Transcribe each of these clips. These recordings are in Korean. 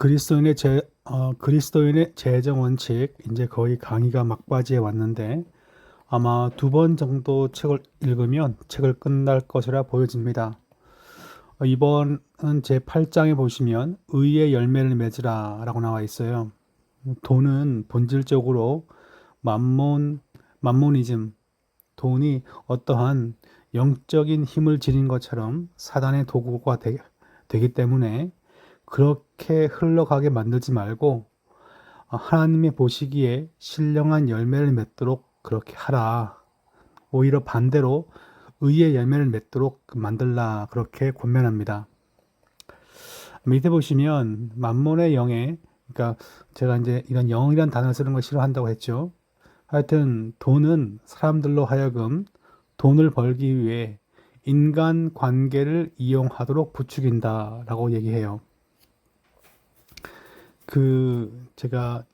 그리스도인의 재 어, 그리스도인의 재정 원칙 이제 거의 강의가 막바지에 왔는데 아마 두 번 정도 책을 읽으면 책을 끝날 것이라 보여집니다. 어, 이번은 제 8장에 보시면 의의 열매를 맺으라라고 나와 있어요. 돈은 본질적으로 만몬 만모니즘 돈이 어떠한 영적인 힘을 지닌 것처럼 사단의 도구가 되, 되기 때문에 그렇게 흘러가게 만들지 말고 어, 하나님이 보시기에 신령한 열매를 맺도록 그렇게 하라. 오히려 반대로 의의 열매를 맺도록 만들라 그렇게 권면합니다. 밑에 보시면 만몬의 영에 그러니까 제가 이제 이런 영이란 단어를 쓰는 걸 싫어한다고 했죠. 하여튼 돈은 사람들로 하여금 돈을 벌기 위해 인간 관계를 이용하도록 부추긴다라고 얘기해요. 그 제가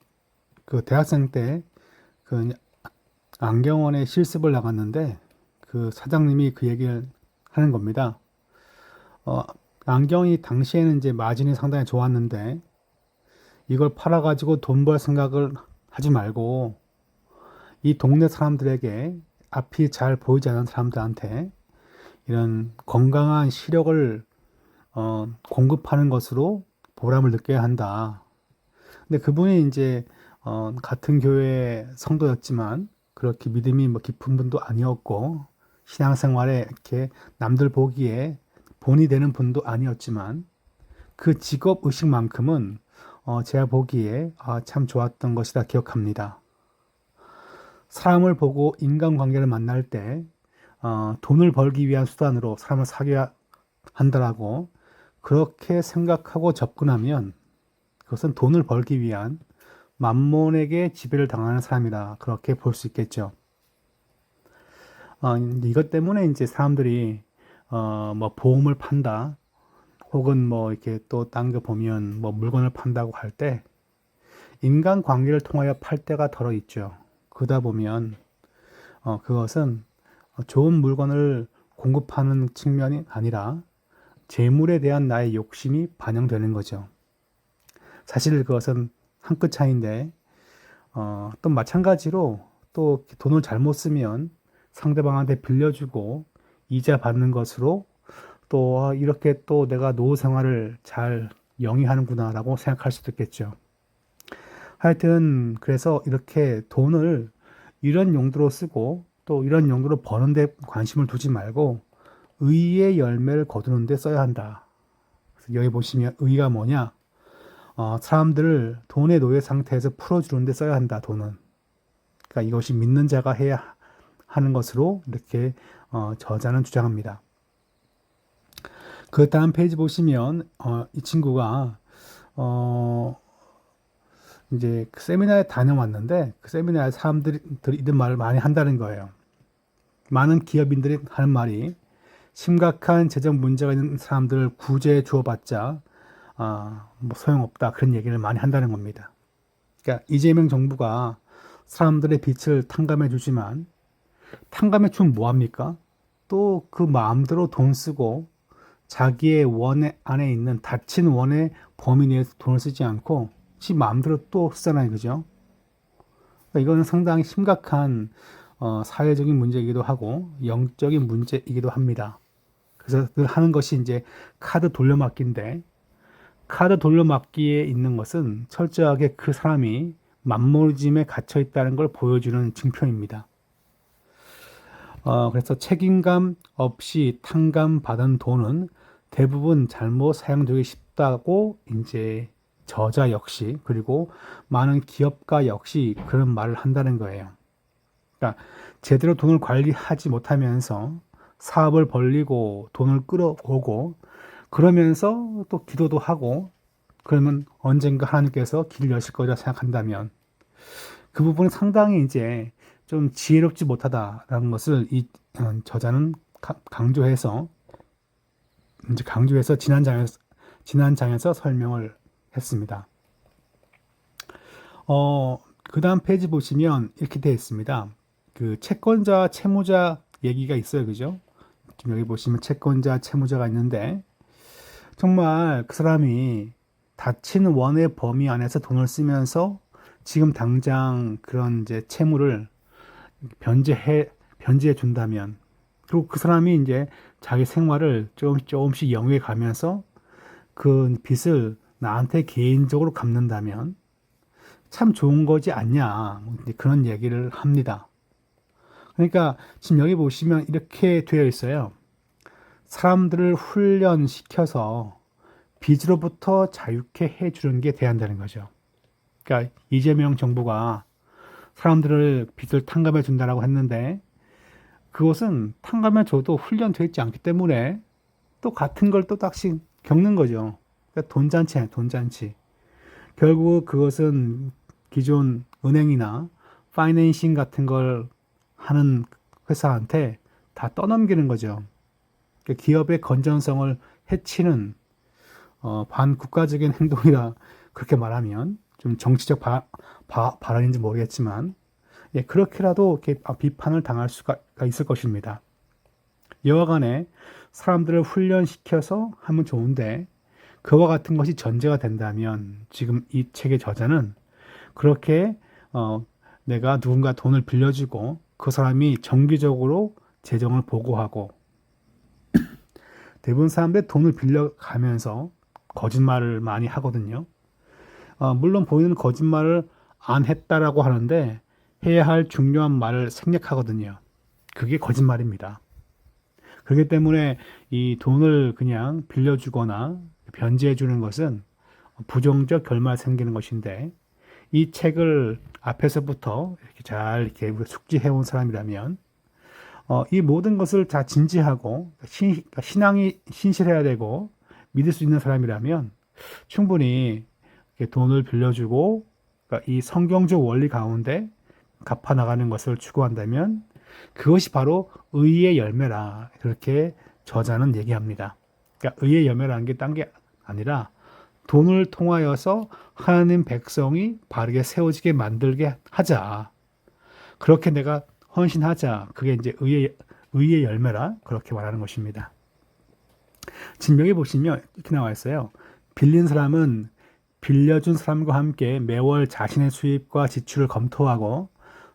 그 대학생 때 그 안경원에 실습을 나갔는데 그 사장님이 그 얘기를 하는 겁니다. 어, 안경이 당시에는 이제 마진이 상당히 좋았는데 이걸 팔아가지고 돈 벌 생각을 하지 말고 이 동네 사람들에게 앞이 잘 보이지 않는 사람들한테 이런 건강한 시력을 어, 공급하는 것으로 보람을 느껴야 한다. 근데 그분이 이제 어, 같은 교회 성도였지만 그렇게 믿음이 뭐 깊은 분도 아니었고 신앙생활에 이렇게 남들 보기에 본이 되는 분도 아니었지만 그 직업 의식만큼은 어, 제가 보기에 아, 참 좋았던 것이다 기억합니다. 사람을 보고 인간관계를 만날 때 어, 돈을 벌기 위한 수단으로 사람을 사귀어야 한다라고 그렇게 생각하고 접근하면 그것은 돈을 벌기 위한 만몬에게 지배를 당하는 사람이다. 그렇게 볼 수 있겠죠. 어, 이것 때문에 이제 사람들이 어, 뭐 보험을 판다, 혹은 뭐 이렇게 또 딴 거 보면 뭐 물건을 판다고 할 때 인간 관계를 통하여 팔 때가 덜어 있죠. 그러다 보면 어, 그것은 좋은 물건을 공급하는 측면이 아니라 재물에 대한 나의 욕심이 반영되는 거죠. 사실 그것은 한 끗 차이인데 어, 또 마찬가지로 또 돈을 잘못 쓰면 상대방한테 빌려주고 이자 받는 것으로 또 아, 이렇게 또 내가 노후 생활을 잘 영위하는구나라고 생각할 수도 있겠죠. 하여튼 그래서 이렇게 돈을 이런 용도로 쓰고 또 이런 용도로 버는데 관심을 두지 말고 의의 열매를 거두는 데 써야 한다. 여기 보시면 의가 뭐냐? 어, 사람들을 돈의 노예 상태에서 풀어주는 데 써야 한다, 돈은. 그러니까 이것이 믿는 자가 해야 하는 것으로 이렇게 어, 저자는 주장합니다. 그 다음 페이지 보시면 어, 이 친구가 어, 이제 그 세미나에 다녀왔는데 그 세미나에 사람들이 이런 말을 많이 한다는 거예요. 많은 기업인들이 하는 말이 심각한 재정 문제가 있는 사람들을 구제해 주어봤자 아, 뭐 소용없다 그런 얘기를 많이 한다는 겁니다. 그러니까 이재명 정부가 사람들의 빛을 탕감해 주지만 탕감해 주면 뭐 합니까? 또 그 마음대로 돈 쓰고 자기의 원 안에 있는 닫힌 원의 범위 내에서 돈을 쓰지 않고 지 마음대로 또 쓰잖아요, 그죠? 그러니까 이거는 상당히 심각한 어, 사회적인 문제이기도 하고 영적인 문제이기도 합니다. 그래서 늘 하는 것이 이제 카드 돌려막기인데 카드 돌려막기에 있는 것은 철저하게 그 사람이 만모즘에 갇혀 있다는 걸 보여주는 증표입니다. 어, 그래서 책임감 없이 탕감 받은 돈은 대부분 잘못 사용되기 쉽다고 이제 저자 역시 그리고 많은 기업가 역시 그런 말을 한다는 거예요. 그러니까 제대로 돈을 관리하지 못하면서 사업을 벌리고 돈을 끌어오고 그러면서 또 기도도 하고 그러면 언젠가 하나님께서 길을 여실 거라 생각한다면 그 부분은 상당히 이제 좀 지혜롭지 못하다라는 것을 이 어, 저자는 강조해서 이제 강조해서 지난 장에서 지난 장에서 설명을 했습니다. 어, 그 다음 페이지 보시면 이렇게 되어 있습니다. 그 채권자, 채무자 얘기가 있어요. 그죠? 지금 여기 보시면 채권자, 채무자가 있는데, 정말 그 사람이 닫힌 원의 범위 안에서 돈을 쓰면서 지금 당장 그런 이제 채무를 변제해 변제해 준다면 그리고 그 사람이 이제 자기 생활을 조금씩 조금씩 영위해 가면서 그 빚을 나한테 개인적으로 갚는다면 참 좋은 거지 않냐 뭐 그런 얘기를 합니다. 그러니까 지금 여기 보시면 이렇게 되어 있어요. 사람들을 훈련시켜서 빚으로부터 자유케 해주는 게 대한다는 거죠. 그러니까 이재명 정부가 사람들을 빚을 탕감해 준다라고 했는데 그것은 탕감해 줘도 훈련되어 있지 않기 때문에 또 같은 걸또 딱씩 겪는 거죠. 그러니까 돈잔치, 돈잔치. 결국 그것은 기존 은행이나 파이낸싱 같은 걸 하는 회사한테 다 떠넘기는 거죠. 그러니까 기업의 건전성을 해치는 어, 반국가적인 행동이라 그렇게 말하면 좀 정치적 바, 바, 발언인지 모르겠지만 예, 그렇게라도 이렇게 비판을 당할 수가 있을 것입니다. 여하간에 사람들을 훈련시켜서 하면 좋은데 그와 같은 것이 전제가 된다면 지금 이 책의 저자는 그렇게 어, 내가 누군가 돈을 빌려주고 그 사람이 정기적으로 재정을 보고하고 대부분 사람들 돈을 빌려가면서 거짓말을 많이 하거든요. 어, 물론 본인은 거짓말을 안 했다라고 하는데 해야 할 중요한 말을 생략하거든요. 그게 거짓말입니다. 그렇기 때문에 이 돈을 그냥 빌려주거나 변제해 주는 것은 부정적 결말 생기는 것인데 이 책을 앞에서부터 이렇게 잘 이렇게 숙지해 온 사람이라면 어, 이 모든 것을 다 진지하고 신, 그러니까 신앙이 신실해야 되고 믿을 수 있는 사람이라면 충분히 돈을 빌려주고 그러니까 이 성경적 원리 가운데 갚아 나가는 것을 추구한다면 그것이 바로 의의 열매라 그렇게 저자는 얘기합니다. 그러니까 의의 열매라는 게 딴 게 아니라 돈을 통하여서 하나님 백성이 바르게 세워지게 만들게 하자. 그렇게 내가 헌신하자. 그게 이제 의의 의의 열매라 그렇게 말하는 것입니다. 여기 보시면 이렇게 나와 있어요. 빌린 사람은 빌려준 사람과 함께 매월 자신의 수입과 지출을 검토하고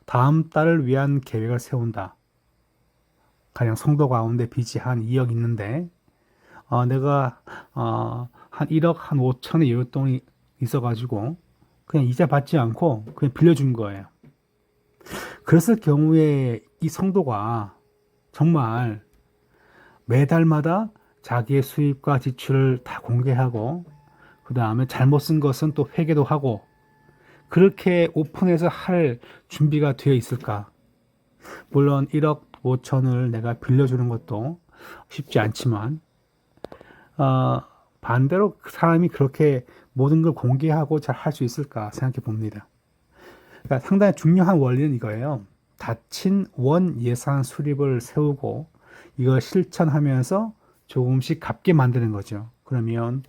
다음 달을 위한 계획을 세운다. 가령 성도 가운데 빚이 한 2억 있는데 어, 내가 어, 한 1억 한 5천의 여윳돈이 있어가지고 그냥 이자 받지 않고 그냥 빌려준 거예요. 그랬을 경우에 이 성도가 정말 매달마다 자기의 수입과 지출을 다 공개하고 그 다음에 잘못 쓴 것은 또 회개도 하고 그렇게 오픈해서 할 준비가 되어 있을까? 물론 1억 5천을 내가 빌려주는 것도 쉽지 않지만 어, 반대로 그 사람이 그렇게 모든 걸 공개하고 잘 할 수 있을까 생각해 봅니다. 그러니까 상당히 중요한 원리는 이거예요. 닫힌 원 예산 수립을 세우고 이걸 실천하면서 조금씩 갚게 만드는 거죠. 그러면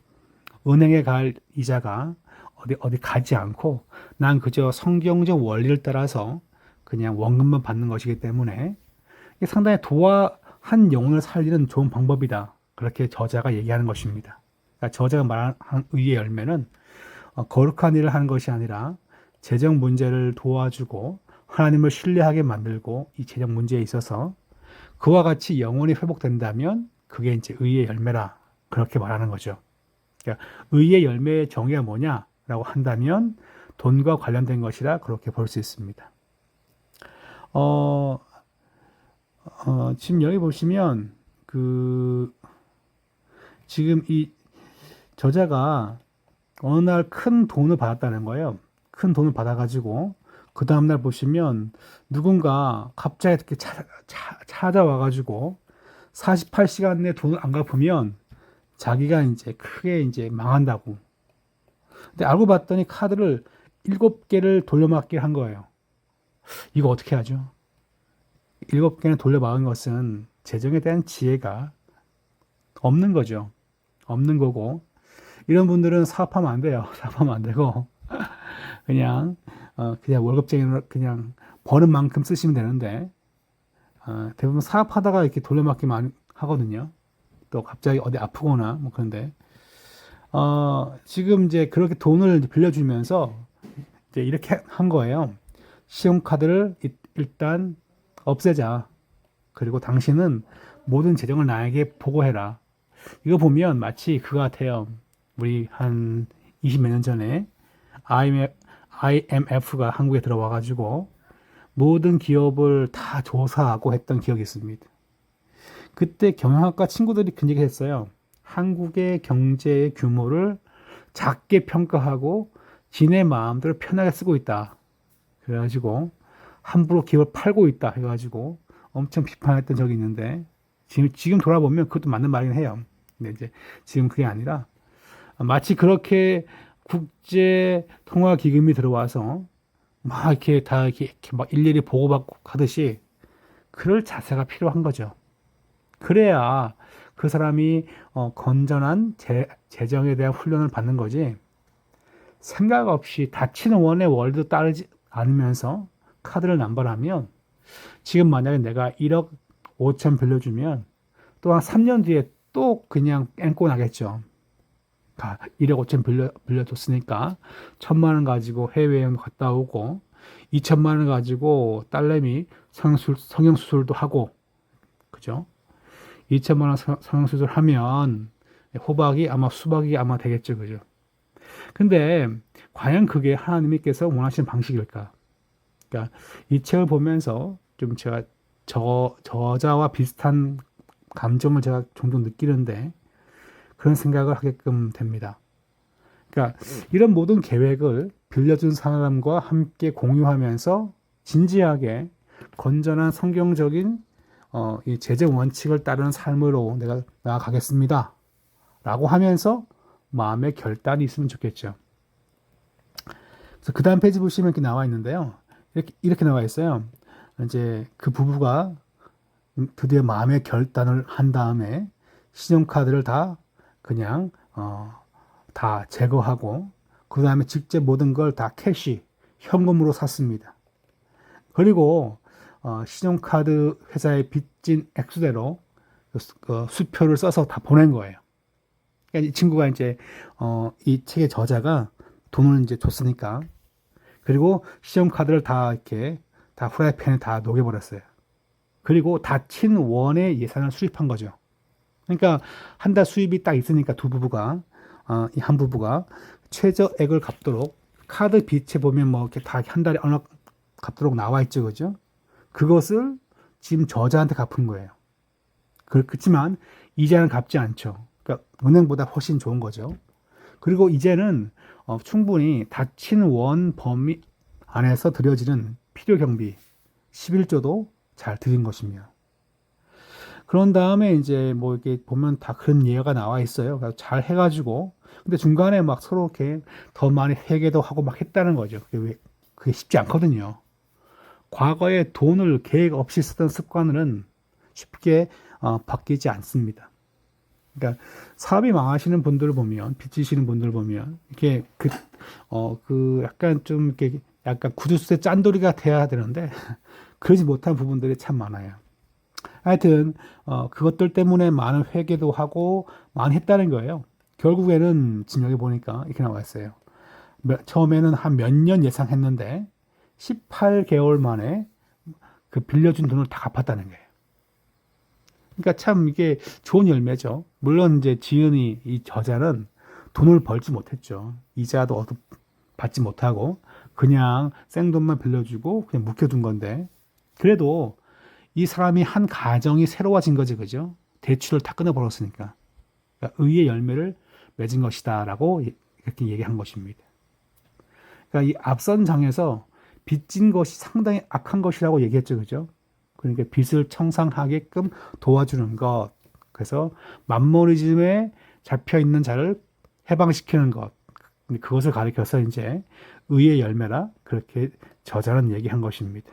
은행에 갈 이자가 어디 어디 가지 않고 난 그저 성경적 원리를 따라서 그냥 원금만 받는 것이기 때문에 상당히 도와 한 영혼을 살리는 좋은 방법이다. 그렇게 저자가 얘기하는 것입니다. 그러니까 저자가 말한 의의 열매는 어, 거룩한 일을 하는 것이 아니라 재정 문제를 도와주고 하나님을 신뢰하게 만들고 이 재정 문제에 있어서 그와 같이 영혼이 회복된다면 그게 이제 의의 열매라 그렇게 말하는 거죠. 그러니까 의의 열매의 정의가 뭐냐라고 한다면 돈과 관련된 것이라 그렇게 볼 수 있습니다. 어, 어, 지금 여기 보시면 그 지금 이 저자가 어느 날 큰 돈을 받았다는 거예요. 큰 돈을 받아가지고 그 다음날 보시면 누군가 갑자기 이렇게 차, 차, 찾아와가지고 48시간 내에 돈을 안 갚으면 자기가 이제 크게 이제 망한다고. 근데 알고 봤더니 카드를 7개를 돌려막기 한 거예요. 이거 어떻게 하죠? 7개는 돌려막은 것은 재정에 대한 지혜가 없는 거죠. 없는 거고 이런 분들은 사업하면 안 돼요. 사업하면 안 되고 그냥 어, 그냥 월급쟁이로 그냥 버는 만큼 쓰시면 되는데 어, 대부분 사업하다가 이렇게 돌려막기만 하거든요. 또 갑자기 어디 아프거나 뭐 그런데 어, 지금 이제 그렇게 돈을 빌려주면서 이제 이렇게 한 거예요. 신용카드를 이- 일단 없애자. 그리고 당신은 모든 재정을 나에게 보고해라. 이거 보면 마치 그거 같아요. 우리 한 20 몇 년 전에 IMF, IMF가 한국에 들어와 가지고 모든 기업을 다 조사하고 했던 기억이 있습니다. 그때 경영학과 친구들이 그런 얘기 했어요. 한국의 경제의 규모를 작게 평가하고 지네 마음대로 편하게 쓰고 있다. 그래가지고 함부로 기업을 팔고 있다 해가지고 엄청 비판했던 적이 있는데 지금 지금 돌아보면 그것도 맞는 말이긴 해요. 근데 이제 지금 그게 아니라 마치 그렇게 국제 통화 기금이 들어와서 막 이렇게 다 이렇게, 막 일일이 보고받고 하듯이 그럴 자세가 필요한 거죠. 그래야 그 사람이 어, 건전한 재, 재정에 대한 훈련을 받는 거지. 생각 없이 다치는 원의 월드 따르지 않으면서 카드를 남발하면 지금 만약에 내가 1억 5천 빌려주면 또 한 3년 뒤에 또 그냥 앵꼬 나겠죠. 가 1억 5천 빌려, 빌려줬으니까 천만 원 가지고 해외여행 갔다 오고 2천만 원 가지고 딸내미 성형수술, 성형수술도 하고 그죠? 2천만 원 성- 성형수술 하면 호박이 아마 수박이 아마 되겠죠. 그죠? 근데 과연 그게 하나님께서 원하시는 방식일까? 그러니까 이 책을 보면서 좀 제가 저 저자와 비슷한 감정을 제가 종종 느끼는데 그런 생각을 하게끔 됩니다. 그러니까 이런 모든 계획을 빌려준 사람과 함께 공유하면서 진지하게 건전한 성경적인 어, 이 재정 원칙을 따르는 삶으로 내가 나아가겠습니다. 라고 하면서 마음의 결단이 있으면 좋겠죠. 그 다음 페이지 보시면 이렇게 나와 있는데요. 이렇게, 이렇게 나와 있어요. 이제 그 부부가 드디어 마음의 결단을 한 다음에 신용카드를 다 그냥, 어, 다 제거하고, 그 다음에 직접 모든 걸 다 캐시, 현금으로 샀습니다. 그리고, 어, 신용카드 회사에 빚진 액수대로 그 수- 그 수표를 써서 다 보낸 거예요. 그러니까 이 친구가 이제 어, 이 책의 저자가 돈을 이제 줬으니까 그리고 신용카드를 다 이렇게 다 후라이팬에 다 녹여버렸어요. 그리고 다친 원의 예산을 수립한 거죠. 그러니까 한 달 수입이 딱 있으니까 두 부부가 어, 이한 부부가 최저액을 갚도록 카드 빚에 보면 뭐 이렇게 다 한 달에 어느 갚도록 나와 있죠, 그죠? 그것을 지금 저자한테 갚은 거예요. 그- 그렇지만 이자는 갚지 않죠. 그러니까 은행보다 훨씬 좋은 거죠. 그리고 이제는 어, 충분히 다친 원 범위 안에서 들여지는 필요 경비 11조도 잘 드린 것이며 그런 다음에 이제 뭐 이렇게 보면 다 그런 예가 나와 있어요. 잘 해가지고 근데 중간에 막 서로 이렇게 더 많이 회개도 하고 막 했다는 거죠. 그게, 왜- 그게 쉽지 않거든요. 과거에 돈을 계획 없이 쓰던 습관은 쉽게 어, 바뀌지 않습니다. 그러니까 사업이 망하시는 분들을 보면 빚지시는 분들을 보면 이렇게 그 어 그 약간 좀 이렇게 약간 구두쇠 짠돌이가 돼야 되는데 그러지 못한 부분들이 참 많아요. 하여튼 어 그것들 때문에 많은 회개도 하고 많이 했다는 거예요. 결국에는 지금 여기 보니까 이렇게 나와 있어요. 몇- 처음에는 한 몇 년 예상했는데 18개월 만에 그 빌려준 돈을 다 갚았다는 거예요. 그러니까 참 이게 좋은 열매죠. 물론 이제 지은이 이 저자는 돈을 벌지 못했죠. 이자도 얻 받지 못하고 그냥 생돈만 빌려주고 그냥 묵혀둔 건데 그래도 이 사람이 한 가정이 새로워진 거지 그죠? 대출을 다 끊어버렸으니까 그러니까 의의 열매를 맺은 것이다 라고 이렇게 얘기한 것입니다. 그러니까 이 앞선 장에서 빚진 것이 상당히 악한 것이라고 얘기했죠, 그죠? 그러니까 빚을 청산하게끔 도와주는 것. 그래서 만모리즘에 잡혀 있는 자를 해방시키는 것. 그것을 가리켜서 이제 의의 열매라 그렇게 저자는 얘기한 것입니다.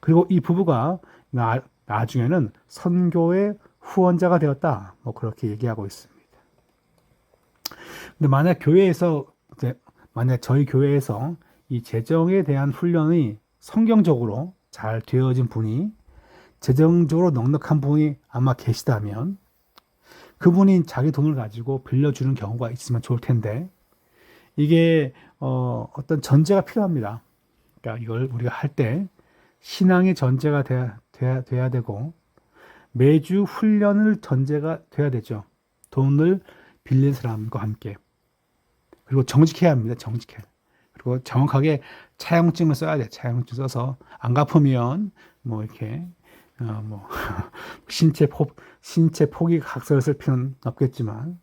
그리고 이 부부가 나, 나중에는 선교의 후원자가 되었다. 뭐 그렇게 얘기하고 있습니다. 근데 만약 교회에서 이제 만약 저희 교회에서 이 재정에 대한 훈련이 성경적으로 잘 되어진 분이 재정적으로 넉넉한 분이 아마 계시다면 그분이 자기 돈을 가지고 빌려주는 경우가 있으면 좋을 텐데 이게 어, 어떤 전제가 필요합니다. 그러니까 이걸 우리가 할 때 신앙의 전제가 돼야, 돼야, 돼야 되고 매주 훈련을 전제가 돼야 되죠. 돈을 빌린 사람과 함께. 그리고 정직해야 합니다. 정직해. 그리고 정확하게 차용증을 써야 돼. 차용증 써서 안 갚으면 뭐 이렇게 어, 뭐 신체 포 신체 포기 각서를 쓸 필요는 없겠지만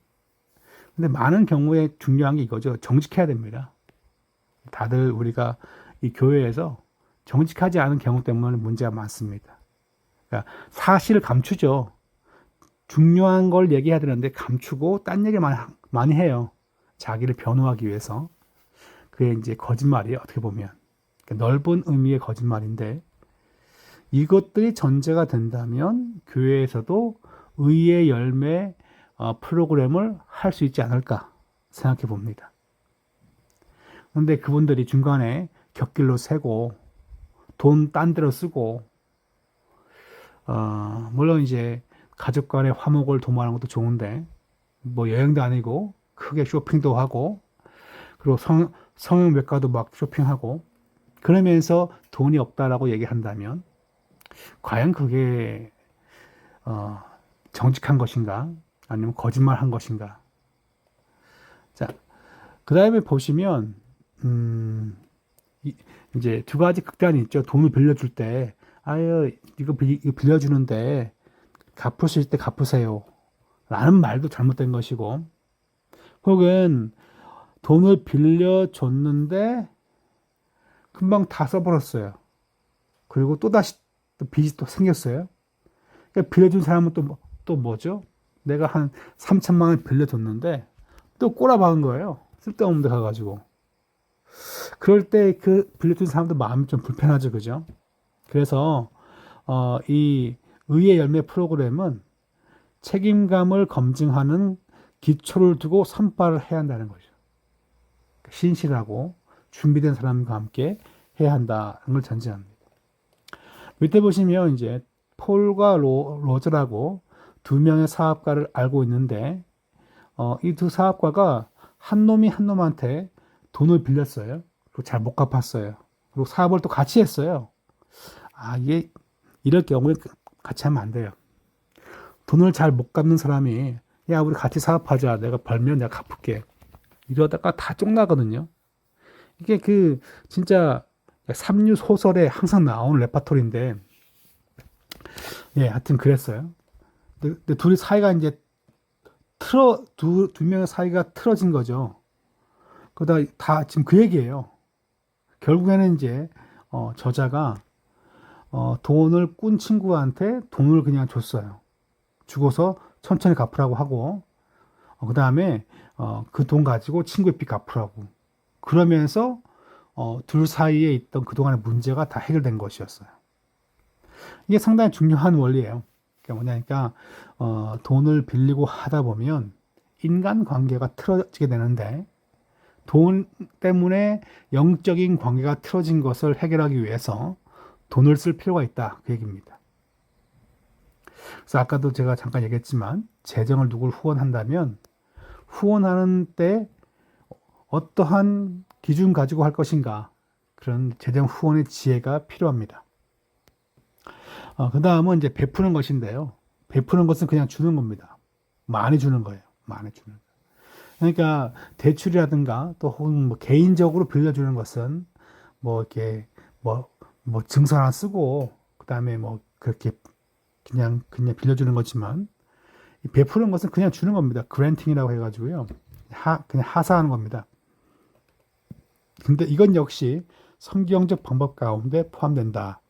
근데 많은 경우에 중요한 게 이거죠. 정직해야 됩니다. 다들 우리가 이 교회에서 정직하지 않은 경우 때문에 문제가 많습니다. 그러니까 사실을 감추죠. 중요한 걸 얘기해야 되는데 감추고 딴 얘기 많이, 많이 해요. 자기를 변호하기 위해서. 그게 이제 거짓말이에요. 어떻게 보면. 그러니까 넓은 의미의 거짓말인데 이것들이 전제가 된다면 교회에서도 의의 열매 어, 프로그램을 할 수 있지 않을까 생각해 봅니다. 그런데 그분들이 중간에 곁길로 세고 돈 딴 데로 쓰고 어, 물론 이제 가족 간의 화목을 도모하는 것도 좋은데 뭐 여행도 아니고 크게 쇼핑도 하고 그리고 성, 성형 외과도 막 쇼핑하고 그러면서 돈이 없다라고 얘기한다면 과연 그게 어, 정직한 것인가? 아니면 거짓말한 것인가? 자 그 다음에 보시면 음, 이, 이제 두 가지 극단이 있죠. 돈을 빌려줄 때 아유 이거, 빌, 이거 빌려주는데 갚으실 때 갚으세요 라는 말도 잘못된 것이고 혹은 돈을 빌려줬는데 금방 다 써버렸어요. 그리고 또 다시 또 빚이 또 생겼어요. 그러니까 빌려준 사람은 또, 뭐- 또 뭐죠? 내가 한 3천만 원 빌려줬는데 또 꼬라박은 거예요. 쓸데없는 데 가가지고. 그럴 때 그 빌려준 사람도 마음이 좀 불편하죠. 그죠? 그래서 어, 이 의의 열매 프로그램은 책임감을 검증하는 기초를 두고 선발을 해야 한다는 거죠. 신실하고 준비된 사람과 함께 해야 한다는 걸 전제합니다. 밑에 보시면 이제 폴과 로, 로저라고 두 명의 사업가를 알고 있는데 어, 이 두 사업가가 한 놈이 한 놈한테 돈을 빌렸어요. 그리고 잘 못 갚았어요. 그리고 사업을 또 같이 했어요. 아 이게 이럴 경우에 같이 하면 안 돼요. 돈을 잘 못 갚는 사람이 야 우리 같이 사업하자. 내가 벌면 내가 갚을게. 이러다가 다 쪽나거든요. 이게 그 진짜 삼류 소설에 항상 나오는 레파토리인데 예 하여튼 그랬어요. 근데, 근데 둘이 사이가 이제 틀어 두, 두 명의 사이가 틀어진 거죠. 그러다 다 지금 그 얘기예요. 결국에는 이제 어, 저자가 어, 돈을 꾼 친구한테 돈을 그냥 줬어요 주고서 천천히 갚으라고 하고 어, 그 다음에 어, 그 돈 가지고 친구의 빚 갚으라고 그러면서 어, 둘 사이에 있던 그동안의 문제가 다 해결된 것이었어요. 이게 상당히 중요한 원리예요. 그러니까 뭐냐니까 어, 돈을 빌리고 하다 보면 인간 관계가 틀어지게 되는데 돈 때문에 영적인 관계가 틀어진 것을 해결하기 위해서 돈을 쓸 필요가 있다 그 얘기입니다. 그래서 아까도 제가 잠깐 얘기했지만 재정을 누굴 후원한다면 후원하는 때 어떠한 기준 가지고 할 것인가 그런 재정 후원의 지혜가 필요합니다. 어, 그 다음은 이제 베푸는 것인데요. 베푸는 것은 그냥 주는 겁니다. 많이 주는 거예요. 많이 주는. 거. 그러니까 대출이라든가 또 혹은 뭐 개인적으로 빌려주는 것은 뭐 이렇게 뭐, 뭐 증서 하나 쓰고 그 다음에 뭐 그렇게 그냥 그냥 빌려주는 거지만 베푸는 것은 그냥 주는 겁니다. 그랜팅이라고 해가지고요. 하, 그냥 하사하는 겁니다. 근데 이건 역시 성경적 방법 가운데 포함된다.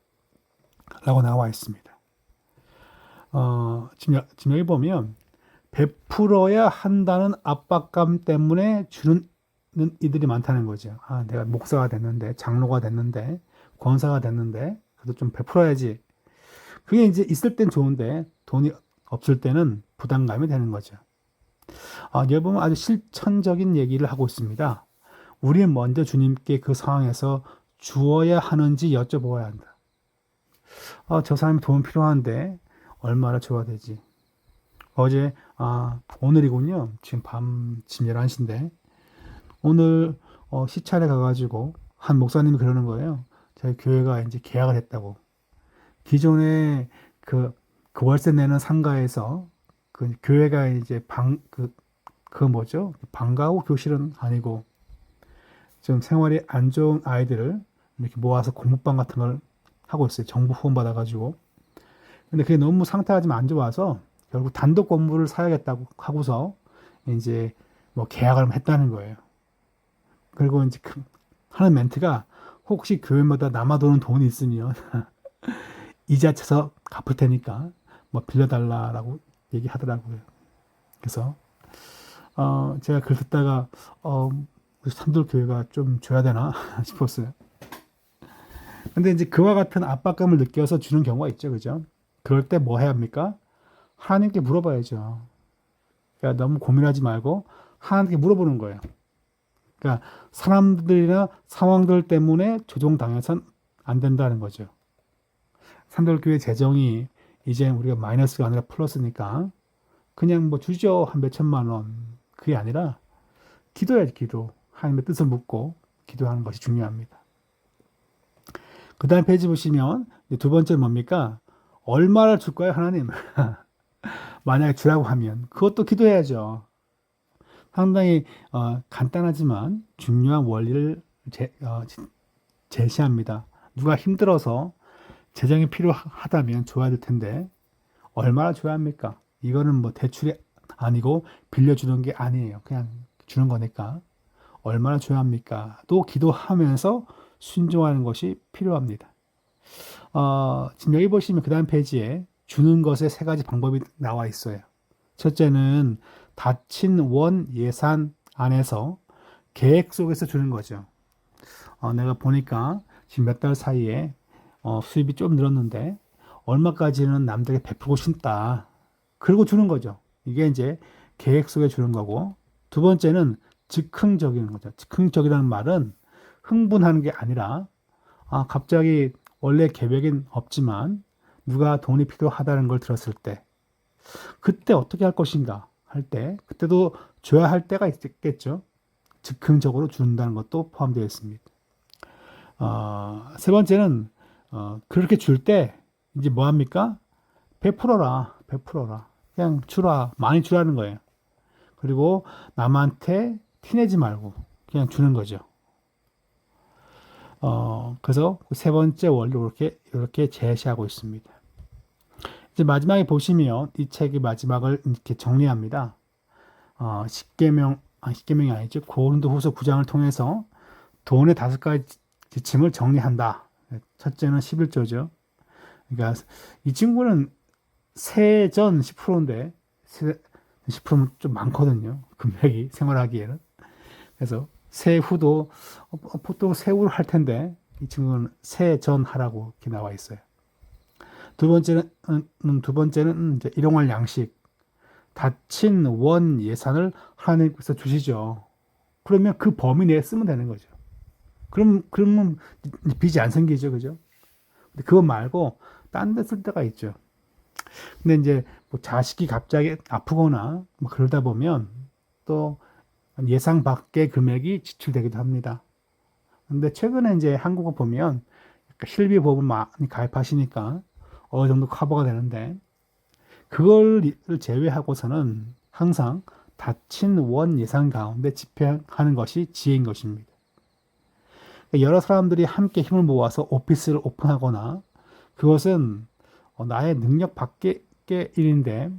라고 나와 있습니다. 어, 지금, 지금 여기 보면 베풀어야 한다는 압박감 때문에 주는 이들이 많다는 거죠. 아, 내가 목사가 됐는데, 장로가 됐는데, 권사가 됐는데, 그래도 좀 베풀어야지. 그게 이제 있을 땐 좋은데, 돈이 없을 때는 부담감이 되는 거죠. 아, 여기 보면 아주 실천적인 얘기를 하고 있습니다. 우리는 먼저 주님께 그 상황에서 주어야 하는지 여쭤보아야 한다. 아, 저 사람이 돈 필요한데 얼마나 줘야 되지? 어제 아, 오늘이군요. 지금 밤, 지금 11시인데. 오늘, 어, 시찰에 가가지고, 한 목사님이 그러는 거예요. 저희 교회가 이제 계약을 했다고. 기존에 그, 그 월세 내는 상가에서, 그 교회가 이제 방, 그, 그 뭐죠? 방과후 교실은 아니고, 좀 생활이 안 좋은 아이들을 이렇게 모아서 공부방 같은 걸 하고 있어요. 정부 후원 받아가지고. 근데 그게 너무 상태가 좀 안 좋아서 결국 단독 건물을 사야겠다고 하고서 이제 뭐 계약을 했다는 거예요. 그리고 이제 그 하는 멘트가 혹시 교회마다 남아도는 돈이 있으면 이자 쳐서 갚을 테니까 뭐 빌려달라라고 얘기하더라고요. 그래서 어 제가 글 듣다가 어 우리 산돌 교회가 좀 줘야 되나 싶었어요. 근데 이제 그와 같은 압박감을 느껴서 주는 경우가 있죠, 그죠? 그럴 때 뭐 해야 합니까? 하나님께 물어봐야죠. 그러니까 너무 고민하지 말고 하나님께 물어보는 거예요. 그러니까 사람들이나 상황들 때문에 조종당해선 안 된다는 거죠. 산돌교회 재정이 이제 우리가 마이너스가 아니라 플러스니까 그냥 뭐 주죠 한 몇천만 원 그게 아니라 기도해야지 기도 하나님의 뜻을 묻고 기도하는 것이 중요합니다. 그 다음 페이지 보시면 두 번째 뭡니까? 얼마를 줄까요 하나님? 만약에 주라고 하면 그것도 기도해야죠. 상당히 어, 간단하지만 중요한 원리를 제, 어, 제시합니다. 누가 힘들어서 재정이 필요하다면 줘야 될 텐데 얼마나 줘야 합니까? 이거는 뭐 대출이 아니고 빌려주는 게 아니에요. 그냥 주는 거니까 얼마나 줘야 합니까? 또 기도하면서 순종하는 것이 필요합니다. 어, 지금 여기 보시면 그 다음 페이지에 주는 것의 세 가지 방법이 나와 있어요. 첫째는 닫힌 원 예산 안에서 계획 속에서 주는 거죠. 어, 내가 보니까 지금 몇 달 사이에 어, 수입이 좀 늘었는데 얼마까지는 남들에게 베풀고 싶다. 그리고 주는 거죠. 이게 이제 계획 속에 주는 거고 두 번째는 즉흥적인 거죠. 즉흥적이라는 말은 흥분하는 게 아니라 아 갑자기 원래 계획은 없지만 누가 돈이 필요하다는 걸 들었을 때 그때 어떻게 할 것인가 할 때 그때도 줘야 할 때가 있겠죠. 즉흥적으로 준다는 것도 포함되어 있습니다. 어, 세 번째는 어, 그렇게 줄 때 이제 뭐 합니까? 베풀어라, 베풀어라. 그냥 주라, 많이 주라는 거예요. 그리고 남한테 티내지 말고 그냥 주는 거죠. 어, 그래서 세 번째 원리로 이렇게, 이렇게 제시하고 있습니다. 이제 마지막에 보시면 이 책의 마지막을 이렇게 정리합니다. 어, 10개명, 아, 10개명이 아니죠. 고린도 후서 9장을 통해서 돈의 다섯 가지 지침을 정리한다. 첫째는 11조죠. 그러니까 이 친구는 세전 10%인데 10%는 좀 많거든요. 금액이 생활하기에는. 그래서 세후도 어, 보통 세후를 할 텐데 이 친구는 세전 하라고 이렇게 나와 있어요. 두 번째는 음, 두 번째는 이제 일용할 양식 닫힌 원 예산을 하나님께서 주시죠. 그러면 그 범위 내에 쓰면 되는 거죠. 그럼 그러면 빚이 안 생기죠, 그죠? 근데 그거 말고 딴 데 쓸 때가 있죠. 근데 이제 뭐 자식이 갑자기 아프거나 뭐 그러다 보면 또 예상 밖의 금액이 지출되기도 합니다. 근데 최근에 이제 한국어 보면 실비 보험을 많이 가입하시니까 어느 정도 커버가 되는데 그걸 제외하고서는 항상 닫힌 원 예산 가운데 집행하는 것이 지혜인 것입니다. 여러 사람들이 함께 힘을 모아서 오피스를 오픈하거나 그것은 어, 나의 능력 밖의 일인데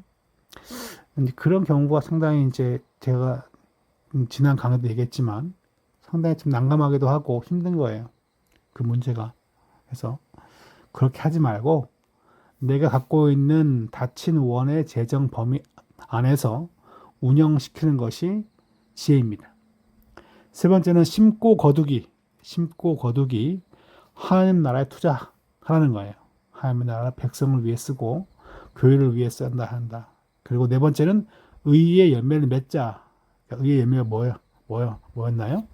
그런 경우가 상당히 이제 제가 지난 강의도 얘기했지만 상당히 좀 난감하기도 하고 힘든 거예요. 그 문제가. 그래서 그렇게 하지 말고 내가 갖고 있는 닫힌 원의 재정 범위 안에서 운영시키는 것이 지혜입니다. 세 번째는 심고 거두기, 심고 거두기, 하나님 나라에 투자하라는 거예요. 하나님 나라 백성을 위해 쓰고 교회를 위해 쓴다 한다. 그리고 네 번째는 의의 열매를 맺자. 그러니까 의의 열매가 뭐예요? 뭐요? 뭐였나요?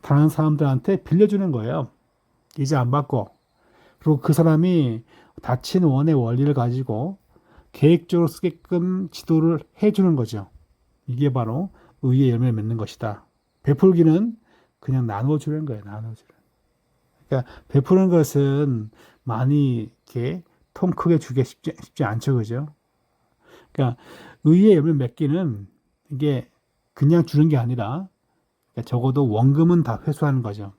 다른 사람들한테 빌려주는 거예요. 이제 안 받고. 그리고 그 사람이 닫힌 원의 원리를 가지고 계획적으로 쓰게끔 지도를 해주는 거죠. 이게 바로 의의 열매를 맺는 것이다. 베풀기는 그냥 나눠주는 거예요. 나눠주는. 그러니까 베푸는 것은 많이 이렇게 통 크게 주기 쉽지, 쉽지 않죠, 그죠? 그러니까 의의 열매 맺기는 이게 그냥 주는 게 아니라 그러니까 적어도 원금은 다 회수하는 거죠.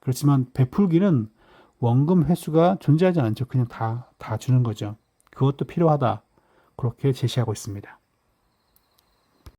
그렇지만 베풀기는 원금 회수가 존재하지 않죠. 그냥 다, 다 주는 거죠. 그것도 필요하다. 그렇게 제시하고 있습니다.